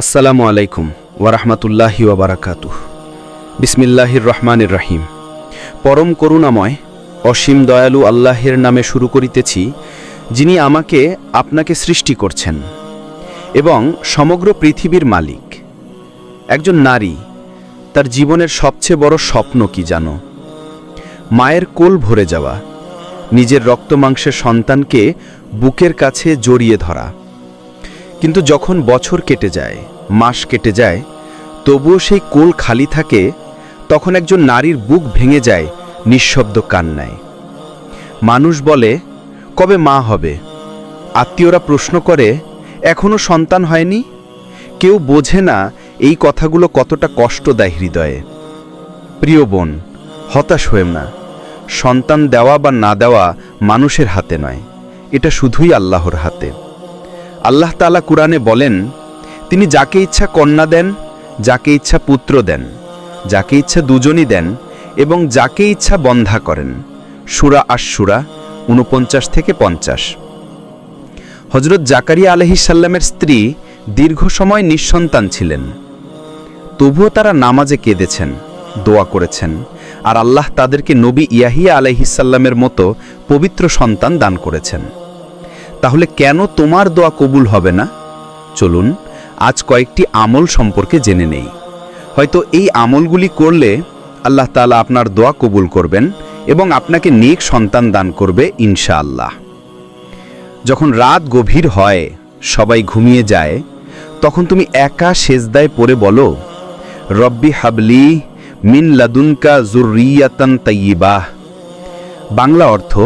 আসসালামু আলাইকুম ওয়ারাহমাতুল্লাহি ওয়াবারাকাতুহ বিসমিল্লাহির রহমানির রহিম। পরম করুণাময়, অসীম দয়ালু আল্লাহের নামে শুরু করিতেছি, যিনি আমাকে আপনাকে সৃষ্টি করছেন এবং সমগ্র পৃথিবীর মালিক। একজন নারী, তার জীবনের সবচেয়ে বড় স্বপ্ন কি জানো? মায়ের কোল ভরে যাওয়া, নিজের রক্তমাংসের সন্তানকে বুকের কাছে জড়িয়ে ধরা। কিন্তু যখন বছর কেটে যায়, মাস কেটে যায়, তবুও সেই কোল খালি থাকে, তখন একজন নারীর বুক ভেঙে যায় নিঃশব্দ কান্নায়। মানুষ বলে, কবে মা হবে? আত্মীয়রা প্রশ্ন করে, এখনও সন্তান হয়নি? কেউ বোঝে না এই কথাগুলো কতটা কষ্ট দেয় হৃদয়ে। প্রিয় বোন, হতাশ হয়েম না। সন্তান দেওয়া বা না দেওয়া মানুষের হাতে নয়, এটা শুধুই আল্লাহর হাতে। আল্লাহ তালা কুরআনে বলেন, তিনি যাকে ইচ্ছা কন্যা দেন, যাকে ইচ্ছা পুত্র দেন, যাকে ইচ্ছা দুজনই দেন এবং যাকে ইচ্ছা বন্ধা করেন। সুরা আশুরা উনপঞ্চাশ থেকে পঞ্চাশ। হজরত জাকারিয়া আলহিসাল্লামের স্ত্রী দীর্ঘ সময় নিঃসন্তান ছিলেন। তবুও তারা নামাজে কেঁদেছেন, দোয়া করেছেন আর আল্লাহ তাদেরকে নবী ইয়াহিয়া আলহিসাল্লামের মতো পবিত্র সন্তান দান করেছেন। তাহলে কেন তোমার দোয়া কবুল হবে না? চলুন, আজ কয়েকটি আমল সম্পর্কে জেনে নেই। হয়তো এই আমলগুলি করলে আল্লাহ তালা আপনার দোয়া কবুল করবেন এবং আপনাকে নেক সন্তান দান করবে ইনশাআল্লাহ। যখন রাত গভীর হয়, সবাই ঘুমিয়ে যায়, তখন তুমি একা সেজদায় পড়ে বলো, রব্বি হাবলি মিন লাদুনকা জুরিয়াতান তাইয়িবাহ। বাংলা অর্থ,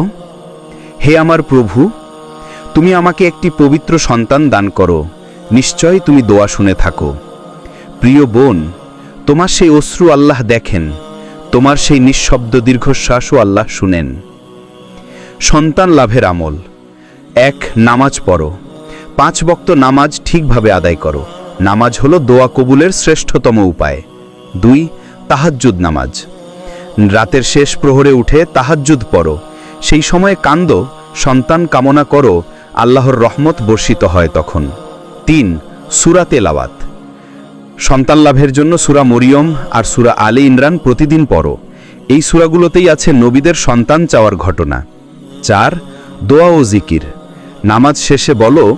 হে আমার প্রভু তুমি আমাকে একটি পবিত্র সন্তান দান করো। নিশ্চয় তুমি দোয়া শুনে থাকো। প্রিয় বোন, তোমার সেই অশ্রু আল্লাহ দেখেন। তোমার সেই নিঃশব্দ দীর্ঘশ্বাসও আল্লাহ শুনেন। সন্তান লাভের আমল। এক, নামাজ পড়ো। পাঁচ বক্ত নামাজ ঠিকভাবে আদায় করো। নামাজ হলো দোয়া কবুলের শ্রেষ্ঠতম উপায়। দুই, তাহাজ্জুদ নামাজ। রাতের শেষ প্রহরে উঠে তাহাজ্জুদ পড়ো। সেই সময়ে কান্দ, সন্তান কামনা করো আল্লাহর রহমত বর্ষিত হয় তখন। তিন, সুরা তেলাওয়াত। সন্তান লাভের জন্য সুরা মরিয়ম আর সুরা আলী ইমরান প্রতিদিন পড়ো। এই সুরাগুলোতেই আছে নবীদের সন্তান চাওয়ার ঘটনা। চার, দোয়া ও জিকির। নামাজ শেষে বলো,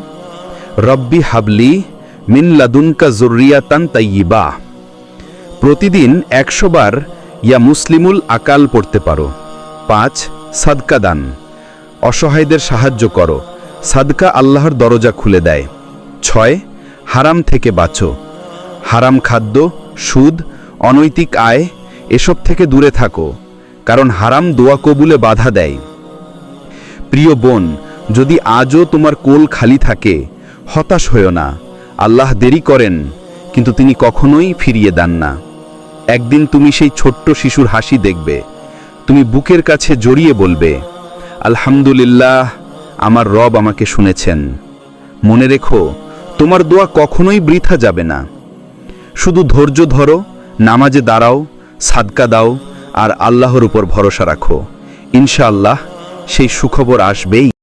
রব্বি হাবলি মিন লাদুনকা জুরিয়াতান তাইয়িবা। প্রতিদিন একশো বার ইয়া মুসলিমুল আকাল পড়তে পারো। পাঁচ, সাদকা দান। অসহায়দের সাহায্য করো। সাদকা আল্লাহর দরজা খুলে দেয়। ছয়, হারাম থেকে বাঁচো। হারাম খাদ্য, সুদ, অনৈতিক আয়, এসব থেকে দূরে থাকো, কারণ হারাম দোয়া কবুলে বাধা দেয়। প্রিয় বোন, যদি আজও তোমার কোল খালি থাকে, হতাশ হয়েও না। আল্লাহ দেরি করেন, কিন্তু তিনি কখনোই ফিরিয়ে দেন না। একদিন তুমি সেই ছোট্ট শিশুর হাসি দেখবে। তুমি বুকের কাছে জড়িয়ে বলবে, আলহামদুলিল্লাহ আমার রব আমাকে শুনেছেন। মনে রেখো, তোমার দোয়া কখনোই বৃথা যাবে না। শুধু ধৈর্য ধরো, নামাজে দাঁড়াও, সাদকা দাও, আর আল্লাহর উপর ভরসা রাখো। ইনশাআল্লাহ, সেই সুখবর আসবেই।